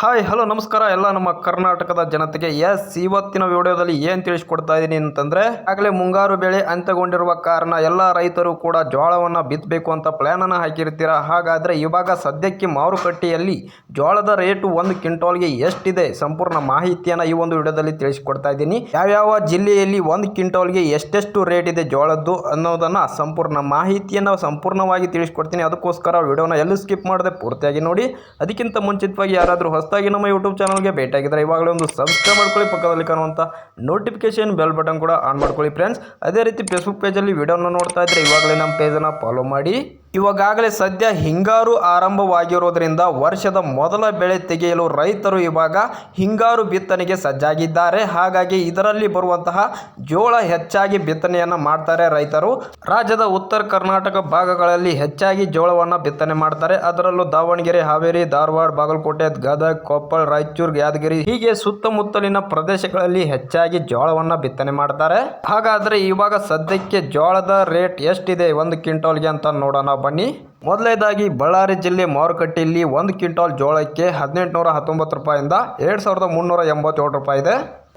Hi hello ನಮಸ್ಕಾರ. ಎಲ್ಲ ನಮ್ಮ ಕರ್ನಾಟಕದ ಜನತೆಗೆ. ಎಸ್ ಇವತ್ತಿನ ವಿಡಿಯೋದಲ್ಲಿ ಏನು ತಿಳಿಸ್ಕೊಡ್ತಾ ಇದ್ದೀನಿ ಅಂತಂದ್ರೆ, ಆಗಲೇ ಮುಂಗಾರು ಬೆಳೆ ಅಂತ್ಯಗೊಂಡಿರುವ ಕಾರಣ ಎಲ್ಲ ರೈತರು ಕೂಡ ಜೋಳವನ್ನ ಬಿತ್ತಬೇಕು ಅಂತ ಪ್ಲಾನ್ ಅನ್ನು ಹಾಕಿರ್ತೀರಾ? ಹಾಗಾದ್ರೆ ಇವಾಗ ಸದ್ಯಕ್ಕೆ ಮಾರುಕಟ್ಟೆಯಲ್ಲಿ ಜೋಳದ ರೇಟು ಒಂದು ಕ್ವಿಂಟಾಲ್ಗೆ ಎಷ್ಟಿದೆ ಸಂಪೂರ್ಣ ಮಾಹಿತಿಯನ್ನು ಈ ಒಂದು ವಿಡಿಯೋದಲ್ಲಿ ತಿಳಿಸ್ಕೊಡ್ತಾ ಇದ್ದೀನಿ ಯಾವ್ಯಾವ ಜಿಲ್ಲೆಯಲ್ಲಿ ಒಂದು ಕ್ವಿಂಟಾಲ್ಗೆ ಎಷ್ಟೆಷ್ಟು ರೇಟ್ ಇದೆ ಜೋಳದ್ದು ಅನ್ನೋದನ್ನ ಸಂಪೂರ್ಣ ಮಾಹಿತಿಯನ್ನು ಸಂಪೂರ್ಣವಾಗಿ ತಿಳಿಸ್ಕೊಡ್ತೀನಿ. ಅದಕ್ಕೋಸ್ಕರ ವಿಡಿಯೋನ ಎಲ್ಲೂ ಸ್ಕಿಪ್ ಮಾಡದೆ ಪೂರ್ತಿಯಾಗಿ ನೋಡಿ. ಅದಕ್ಕಿಂತ ಮುಂಚಿತವಾಗಿ ಯಾರಾದರೂ ಹೊಸದಾಗಿ ನಮ್ಮ ಯೂಟ್ಯೂಬ್ ಚಾನಲ್ಗೆ ಭೇಟಿಯಾಗಿದ್ದರೆ ಇವಾಗಲೇ ಒಂದು ಸಬ್ಸ್ಕ್ರೈಬ್ ಮಾಡ್ಕೊಳ್ಳಿ. ಪಕ್ಕದಲ್ಲಿ ಕಾಣುವಂಥ ನೋಟಿಫಿಕೇಷನ್ ಬೆಲ್ ಬಟನ್ ಕೂಡ ಆನ್ ಮಾಡ್ಕೊಳ್ಳಿ ಫ್ರೆಂಡ್ಸ್ ಅದೇ ರೀತಿ ಫೇಸ್ಬುಕ್ ಪೇಜಲ್ಲಿ ವಿಡಿಯೋನ ನೋಡ್ತಾ ಇದ್ದರೆ ಇವಾಗಲೇ ನಮ್ಮ ಪೇಜನ್ನು ಫಾಲೋ ಮಾಡಿ. ಇವಾಗಲೇ ಸದ್ಯ ಹಿಂಗಾರು ಆರಂಭವಾಗಿರೋದ್ರಿಂದ ವರ್ಷದ ಮೊದಲ ಬೆಳೆ ತೆಗೆಯಲು ರೈತರು ಇವಾಗ ಹಿಂಗಾರು ಬಿತ್ತನೆಗೆ ಸಜ್ಜಾಗಿದ್ದಾರೆ. ಹಾಗಾಗಿ ಇದರಲ್ಲಿ ಬರುವಂತಹ ಜೋಳ ಹೆಚ್ಚಾಗಿ ಬಿತ್ತನೆಯನ್ನು ಮಾಡ್ತಾರೆ ರೈತರು. ರಾಜ್ಯದ ಉತ್ತರ ಕರ್ನಾಟಕ ಭಾಗಗಳಲ್ಲಿ ಹೆಚ್ಚಾಗಿ ಜೋಳವನ್ನು ಬಿತ್ತನೆ ಮಾಡ್ತಾರೆ. ಅದರಲ್ಲೂ ದಾವಣಗೆರೆ, ಹಾವೇರಿ, ಧಾರವಾಡ, ಬಾಗಲಕೋಟೆ, ಗದಗ, ಕೊಪ್ಪಳ, ರಾಯಚೂರು, ಯಾದಗಿರಿ ಹೀಗೆ ಸುತ್ತಮುತ್ತಲಿನ ಪ್ರದೇಶಗಳಲ್ಲಿ ಹೆಚ್ಚಾಗಿ ಜೋಳವನ್ನು ಬಿತ್ತನೆ ಮಾಡ್ತಾರೆ. ಹಾಗಾದ್ರೆ ಇವಾಗ ಸದ್ಯಕ್ಕೆ ಜೋಳದ ರೇಟ್ ಎಷ್ಟಿದೆ? ಒಂದು ಕ್ವಿಂಟಾಲ್ಗೆ ಅಂತ ನೋಡೋಣ. ಬನ್ನಿ. ಮೊದಲನೇದಾಗಿ ಬಳ್ಳಾರಿ ಜಿಲ್ಲೆ ಮಾರುಕಟ್ಟೆಯಲ್ಲಿ ಒಂದು ಕ್ವಿಂಟಾಲ್ ಜೋಳಕ್ಕೆ ಹದಿನೆಂಟುನೂರ ಹತ್ತೊಂಬತ್ತು ರೂಪಾಯಿಂದ ಎರಡು ಸಾವಿರದ ಮುನ್ನೂರ ಎಂಬತ್ತೇಳು ರೂಪಾಯಿ ಇದೆ.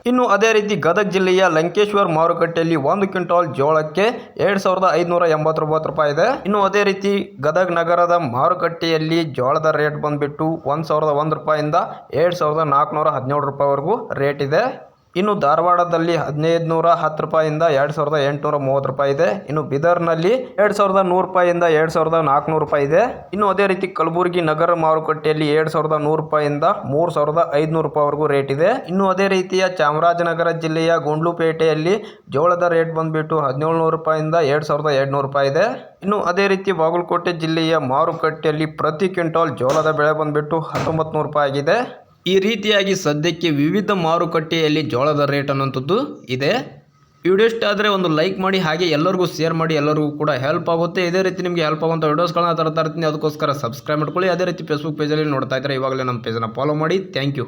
ಇನ್ನು ಅದೇ ರೀತಿ ಗದಗ ಜಿಲ್ಲೆಯ ಲಂಕೇಶ್ವರ್ ಮಾರುಕಟ್ಟೆಯಲ್ಲಿ ಒಂದು ಕ್ವಿಂಟಾಲ್ ಜೋಳಕ್ಕೆ ಎರಡು ಸಾವಿರದ ಐದುನೂರ ಎಂಬತ್ತೊಂಬತ್ತು ರೂಪಾಯಿ ಇದೆ. ಇನ್ನು ಅದೇ ರೀತಿ ಗದಗ ನಗರದ ಮಾರುಕಟ್ಟೆಯಲ್ಲಿ ಜೋಳದ ರೇಟ್ ಬಂದುಬಿಟ್ಟು ಒಂದು ಸಾವಿರದ ಒಂದು ರೂಪಾಯಿಂದ ಎರಡು ಸಾವಿರದ ನಾಲ್ಕುನೂರ ಹದಿನೇಳು ರೂಪಾಯಿವರೆಗೂ ರೇಟ್ ಇದೆ. ಇನ್ನು ಧಾರವಾಡದಲ್ಲಿ ಹದಿನೈದು ನೂರ ಹತ್ತು ರೂಪಾಯಿಂದ ಎರಡು ಸಾವಿರದ ಎಂಟುನೂರ ಮೂವತ್ತು ರೂಪಾಯಿ ಇದೆ. ಇನ್ನು ಬೀದರ್ನಲ್ಲಿ ಎರಡು ಸಾವಿರದ ನೂರು ರೂಪಾಯಿಂದ ಎರಡು ಸಾವಿರದ ನಾಲ್ಕುನೂರು ರೂಪಾಯಿ ಇದೆ. ಇನ್ನು ಅದೇ ರೀತಿ ಕಲಬುರಗಿ ನಗರ ಮಾರುಕಟ್ಟೆಯಲ್ಲಿ ಎರಡು ಸಾವಿರದ ನೂರು ರೂಪಾಯಿಂದ ಮೂರು ಸಾವಿರದ ಐದುನೂರು ರೂಪಾಯಿವರೆಗೂ ರೇಟ್ ಇದೆ. ಇನ್ನು ಅದೇ ರೀತಿಯ ಚಾಮರಾಜನಗರ ಜಿಲ್ಲೆಯ ಗುಂಡ್ಲುಪೇಟೆಯಲ್ಲಿ ಜೋಳದ ರೇಟ್ ಬಂದುಬಿಟ್ಟು ಹದಿನೇಳು ನೂರು ರೂಪಾಯಿಂದ ಎರಡು ಸಾವಿರದ ಎರಡುನೂರು ರೂಪಾಯಿ ಇದೆ. ಇನ್ನು ಅದೇ ರೀತಿ ಬಾಗಲಕೋಟೆ ಜಿಲ್ಲೆಯ ಮಾರುಕಟ್ಟೆಯಲ್ಲಿ ಪ್ರತಿ ಕ್ವಿಂಟಾಲ್ ಜೋಳದ ಬೆಳೆ ಬಂದುಬಿಟ್ಟು ಹತ್ತೊಂಬತ್ತು ನೂರು ರೂಪಾಯಿ ಆಗಿದೆ. ಈ ರೀತಿಯಾಗಿ ಸದ್ಯಕ್ಕೆ ವಿವಿಧ ಮಾರುಕಟ್ಟೆಯಲ್ಲಿ ಜೋಳದ ರೇಟ್ ಅನ್ನೋಂಥದ್ದು ಇದೆ. ವಿಡಿಯೋ ಇಷ್ಟ ಆದರೆ ಒಂದು ಲೈಕ್ ಮಾಡಿ, ಹಾಗೆ ಎಲ್ಲರಿಗೂ ಶೇರ್ ಮಾಡಿ, ಎಲ್ಲರಿಗೂ ಕೂಡ ಹೆಲ್ಪ್ ಆಗುತ್ತೆ. ಇದೇ ರೀತಿ ನಿಮಗೆ ಹೆಲ್ಪ್ ಆಗುವಂಥ ವಿಡಿಯೋಸ್ಗಳನ್ನ ತರ್ತಾ ಇರ್ತೀನಿ. ಅದಕ್ಕೋಸ್ಕರ ಸಬ್ಸ್ಕ್ರೈಬ್ ಮಾಡ್ಕೊಳ್ಳಿ. ಅದೇ ರೀತಿ ಫೇಸ್ಬುಕ್ ಪೇಜಲ್ಲಿ ನೋಡ್ತಾ ಇದ್ದರೆ ಇವಾಗಲೇ ನಮ್ಮ ಪೇಜನ್ನು ಫಾಲೋ ಮಾಡಿ. Thank you